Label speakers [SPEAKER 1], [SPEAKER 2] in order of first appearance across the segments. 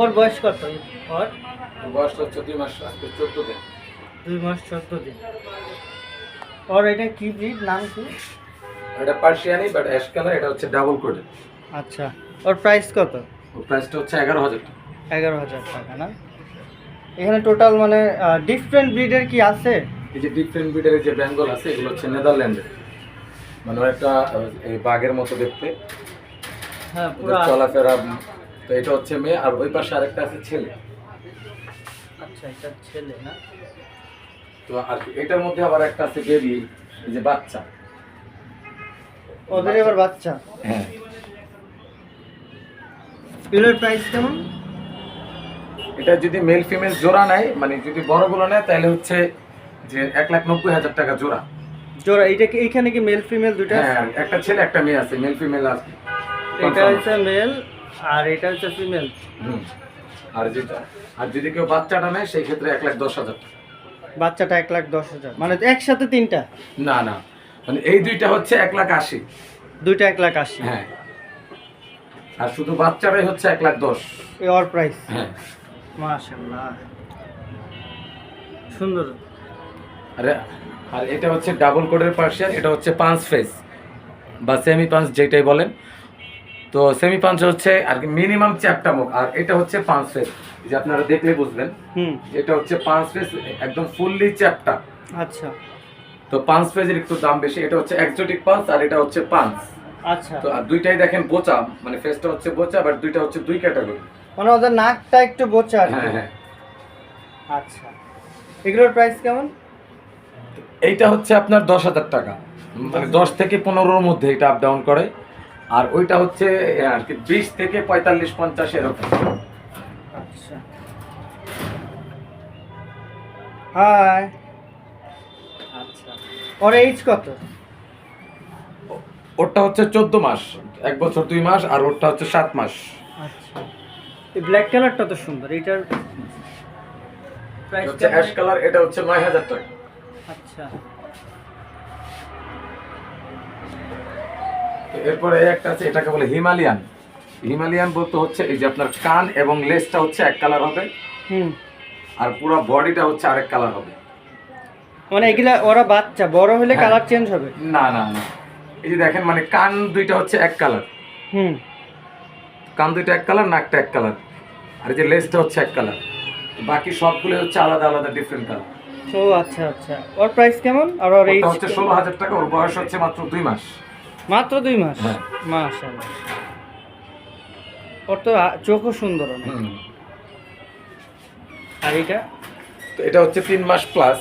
[SPEAKER 1] ওর বয়স কত? ওর?
[SPEAKER 2] বয়সটা হচ্ছে দুই মাস আজকে চোদ্দ দিন।
[SPEAKER 1] দুই মাস চোদ্দ দিন। ওর এটা কি ব্রিড? নাম কি?
[SPEAKER 2] এটা পার্সিয়ানি বাট অ্যাশ কালার এটা হচ্ছে ডাবল কোডের
[SPEAKER 1] আচ্ছা। ওর প্রাইস কত?
[SPEAKER 2] ওর প্রাইসটা হচ্ছে এগারো হাজার টাকা।
[SPEAKER 1] এগারো হাজার টাকা না? এখানে টোটাল মানে ডিফারেন্ট ব্রিডের কি আছে?
[SPEAKER 2] এই যে ডিফারেন্ট ব্রিডের যে বেঙ্গল আছে এগুলো হচ্ছে নেদারল্যান্ডের। মানে একটা এই বাঘের মতো দেখতে।
[SPEAKER 1] হ্যাঁ
[SPEAKER 2] চলাফেরা তো এটা হচ্ছে মেয়ে আর ওই পাশে আরেকটা আছে ছেলে।
[SPEAKER 1] আচ্ছা এটা ছেলে না?
[SPEAKER 2] তো আর এটার মধ্যে আবার একটা আছে বেবি এই যে বাচ্চা।
[SPEAKER 1] ওদের এবার বাচ্চা?
[SPEAKER 2] হ্যাঁ।
[SPEAKER 1] এগুলোর প্রাইস কেমন?
[SPEAKER 2] এটা যদি মেল ফিমেল জোড়া নেয় মানে যদি বড়গুলো নেয় তাহলে হচ্ছে যে এক লাখ নব্বই হাজার টাকা জোড়া।
[SPEAKER 1] জোড়া এটা কি এইখানে কি মেল ফিমেল দুটো?
[SPEAKER 2] হ্যাঁ একটা ছেলে একটা মেয়ে আছে মেল ফিমেল আছে।
[SPEAKER 1] এটা হচ্ছে মেল আর এটা হচ্ছে ফিমেল
[SPEAKER 2] আর যেটা আর যদি কেউ বাচ্চাটা নেয় সেই ক্ষেত্রে এক লাখ দশ হাজার
[SPEAKER 1] বাচ্চাটা এক লাখ দশ হাজার। মানে একসাথে তিনটা?
[SPEAKER 2] না না। মানে এই দুইটা হচ্ছে এক লাখ আশি।
[SPEAKER 1] দুইটা এক লাখ আশি।
[SPEAKER 2] হ্যাঁ। আর শুধু বাচ্চারাই হচ্ছে এক লাখ দশ।
[SPEAKER 1] এই প্রাইস
[SPEAKER 2] হ্যাঁ।
[SPEAKER 1] মাশাল্লাহ সুন্দর।
[SPEAKER 2] আর আর এটা হচ্ছে ডাবল কোডের পার্সিয়ান এটা হচ্ছে পাঁচ ফেস বা সেমি পাঁচ যেটাই বলেন। তো সেমি পাঞ্চ হচ্ছে আর কি মিনিমাম চ্যাপটা মুখ। আর এটা হচ্ছে পাঁচ ফেস যে আপনারা দেখলে বুঝবেন। এটা হচ্ছে পাঁচ ফেস একদম ফুললি চ্যাপটা
[SPEAKER 1] আচ্ছা।
[SPEAKER 2] তো পাঁচ ফেজের একটু দাম বেশি। এটা হচ্ছে এক্সোটিক পাঁচ আর এটা হচ্ছে পাঁচ
[SPEAKER 1] আচ্ছা।
[SPEAKER 2] তো আর দুইটাই দেখেন বোচা মানে ফেসটা হচ্ছে বোচা বাট দুইটা হচ্ছে দুই ক্যাটাগরি
[SPEAKER 1] মানে ওদের নাকটা একটু বোচা আর
[SPEAKER 2] হ্যাঁ হ্যাঁ।
[SPEAKER 1] আচ্ছা। এগুলোর প্রাইস কেমন?
[SPEAKER 2] এইটা হচ্ছে আপনার দশ হাজার টাকা। মানে দশ থেকে পনেরোর মধ্যে এটা আপ ডাউন করে। আর ওইটা হচ্ছে আর কি বিশ থেকে পঁয়তাল্লিশ পঞ্চাশ এরকম।
[SPEAKER 1] আচ্ছা। হাই। আচ্ছা। ওর এইজ কত?
[SPEAKER 2] ওরটা হচ্ছে চোদ্দ মাস এক বছর দুই মাস আর ওরটা হচ্ছে সাত মাস।
[SPEAKER 1] আচ্ছা। এই ব্ল্যাক কালারটা তো সুন্দর এইটার প্রাইস
[SPEAKER 2] হচ্ছে অ্যাশ কালার এটা হচ্ছে নয় হাজার টাকা।
[SPEAKER 1] আচ্ছা।
[SPEAKER 2] এরপরে একটা আছে এটাকে বলে হিমালয়ান। হিমালয়ান বলতে হচ্ছে এই যে আপনার কান এবং লেজটা হচ্ছে এক কালার হবে
[SPEAKER 1] হুম।
[SPEAKER 2] আর পুরো বডিটা হচ্ছে আরেক কালার হবে।
[SPEAKER 1] মানে এগুলা ওরা বাচ্চা বড় হলে
[SPEAKER 2] হ্যাঁ।
[SPEAKER 1] কালার চেঞ্জ হবে?
[SPEAKER 2] না না না। এই যে দেখেন মানে কান দুইটা হচ্ছে এক কালার
[SPEAKER 1] হুম।
[SPEAKER 2] কান দুইটা এক কালার নাকটা এক কালার আর এই যে লেজটা হচ্ছে এক কালার বাকি সবগুলো হচ্ছে আলাদা আলাদা ডিফারেন্ট কালার
[SPEAKER 1] ও আচ্ছা আচ্ছা। ওর প্রাইস কেমন? আর ওর
[SPEAKER 2] ওটা হচ্ছে ষোলো হাজার টাকা ওর বয়স হচ্ছে মাত্র দুই মাস।
[SPEAKER 1] মাত্র দুই মাস?
[SPEAKER 2] হ্যাঁ।
[SPEAKER 1] মাশাআল্লাহ। ওর তো চোখও সুন্দর অনেক। আর এটা
[SPEAKER 2] তো এটা হচ্ছে তিন মাস প্লাস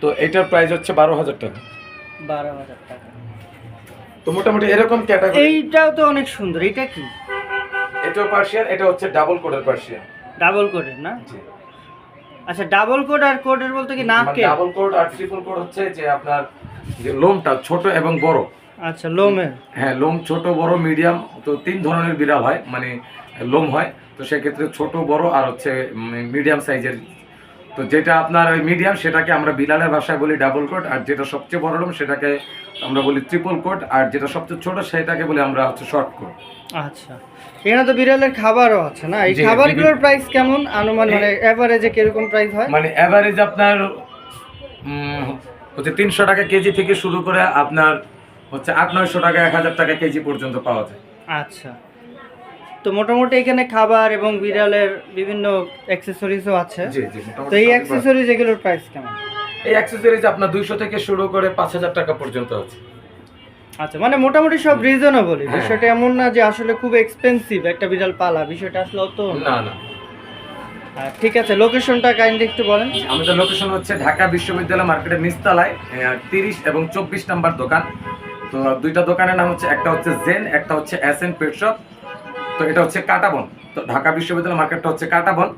[SPEAKER 2] তো এটার প্রাইস হচ্ছে বারো হাজার টাকা।
[SPEAKER 1] বারো হাজার টাকা।
[SPEAKER 2] তো মোটামুটি এরকম ক্যাটাগরি
[SPEAKER 1] এইটাও তো অনেক সুন্দর। এটা কি?
[SPEAKER 2] এটাও পার্সিয়ান এটা হচ্ছে ডাবল কোডের পার্সিয়ান
[SPEAKER 1] ডাবল কোডের না? আচ্ছা ডাবল কোড আর কোডের বলতে কি নাকে
[SPEAKER 2] ডাবল কোড আর ট্রিপল কোড হচ্ছে যে আপনার যে লোমটা ছোট এবং বড়।
[SPEAKER 1] আচ্ছা লোমের
[SPEAKER 2] হ্যাঁ লোম ছোট বড় মিডিয়াম তো তিন ধরনের বিড়াল হয় মানে লোম হয়। তো সেক্ষেত্রে ছোট বড় আর হচ্ছে মিডিয়াম সাইজের তো যেটা আপনার ওই মিডিয়াম সেটাকে আমরা বিড়ালের ভাষায় বলি ডাবল কোট আর যেটা সবচেয়ে বড় লোম সেটাকে আমরা বলি ট্রিপল কোট আর যেটা সবচেয়ে ছোট সেটাকে বলি আমরা হচ্ছে শর্ট কোট
[SPEAKER 1] আচ্ছা। এখানে তো বিড়ালের খাবারও আছে না? এই খাবারগুলোর প্রাইস কেমন? আনুমান মানে এভারেজে কীরকম প্রাইস হয়?
[SPEAKER 2] মানে অ্যাভারেজ আপনার হচ্ছে তিনশো টাকা কেজি থেকে শুরু করে আপনার হচ্ছে আট নয়শো টাকা এক হাজার টাকা কেজি পর্যন্ত পাওয়া যায়।
[SPEAKER 1] আচ্ছা। তো মোটামুটি এখানে খাবার এবং বিড়ালের বিভিন্ন অ্যাক্সেসরিজও আছে।
[SPEAKER 2] জি জি মোটামুটি
[SPEAKER 1] তো এই অ্যাক্সেসরিজ এগুলোর প্রাইস কেমন?
[SPEAKER 2] এই অ্যাক্সেসরিজ আপনার দুইশো থেকে শুরু করে পাঁচ হাজার টাকা পর্যন্ত আছে।
[SPEAKER 1] আচ্ছা মানে মোটামুটি সব রিজনেবল
[SPEAKER 2] হ্যাঁ।
[SPEAKER 1] বিষয়টা এমন না যে আসলে খুব এক্সপেন্সিভ একটা বিড়াল পালা। বিষয়টা আসলে অত না।
[SPEAKER 2] না
[SPEAKER 1] ঠিক আছে লোকেশনটা কাইন্ডলি একটু বলেন।
[SPEAKER 2] আমাদের লোকেশন হচ্ছে ঢাকা বিশ্ববিদ্যালয় মার্কেটের নিচতলায় তিরিশ এবং চব্বিশ নাম্বার দোকান। তো দুইটা দোকানের নাম হচ্ছে একটা হচ্ছে জেন একটা হচ্ছে এস এন পেট শপ তো এটা হচ্ছে কাটাবন তো ঢাকা বিশ্ববিদ্যালয় মার্কেটটা হচ্ছে কাটাবন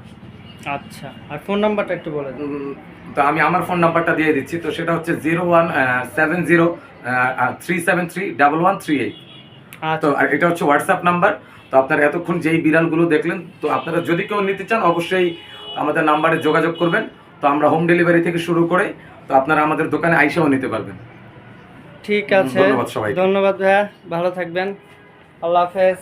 [SPEAKER 1] আচ্ছা আর ফোন নাম্বারটা একটু বলে দিন।
[SPEAKER 2] তো আমি আমার ফোন নাম্বারটা দিয়ে দিচ্ছি তো সেটা হচ্ছে zero one seven zero three seven three double one three eight. তো
[SPEAKER 1] আচ্ছা।
[SPEAKER 2] আর এটা হচ্ছে হোয়াটসঅ্যাপ নাম্বার। তো আপনারা এতক্ষণ যেই বিড়ালগুলো দেখলেন তো আপনারা যদি কেউ নিতে চান অবশ্যই আমাদের নাম্বারে যোগাযোগ করবেন। তো আমরা হোম ডেলিভারি থেকে শুরু করে তো আপনারা আমাদের দোকানে আইসাও নিতে পারবেন।
[SPEAKER 1] ঠিক আছে। ধন্যবাদ ভাইয়া ভালো থাকবেন। আল্লাহ হাফেজ।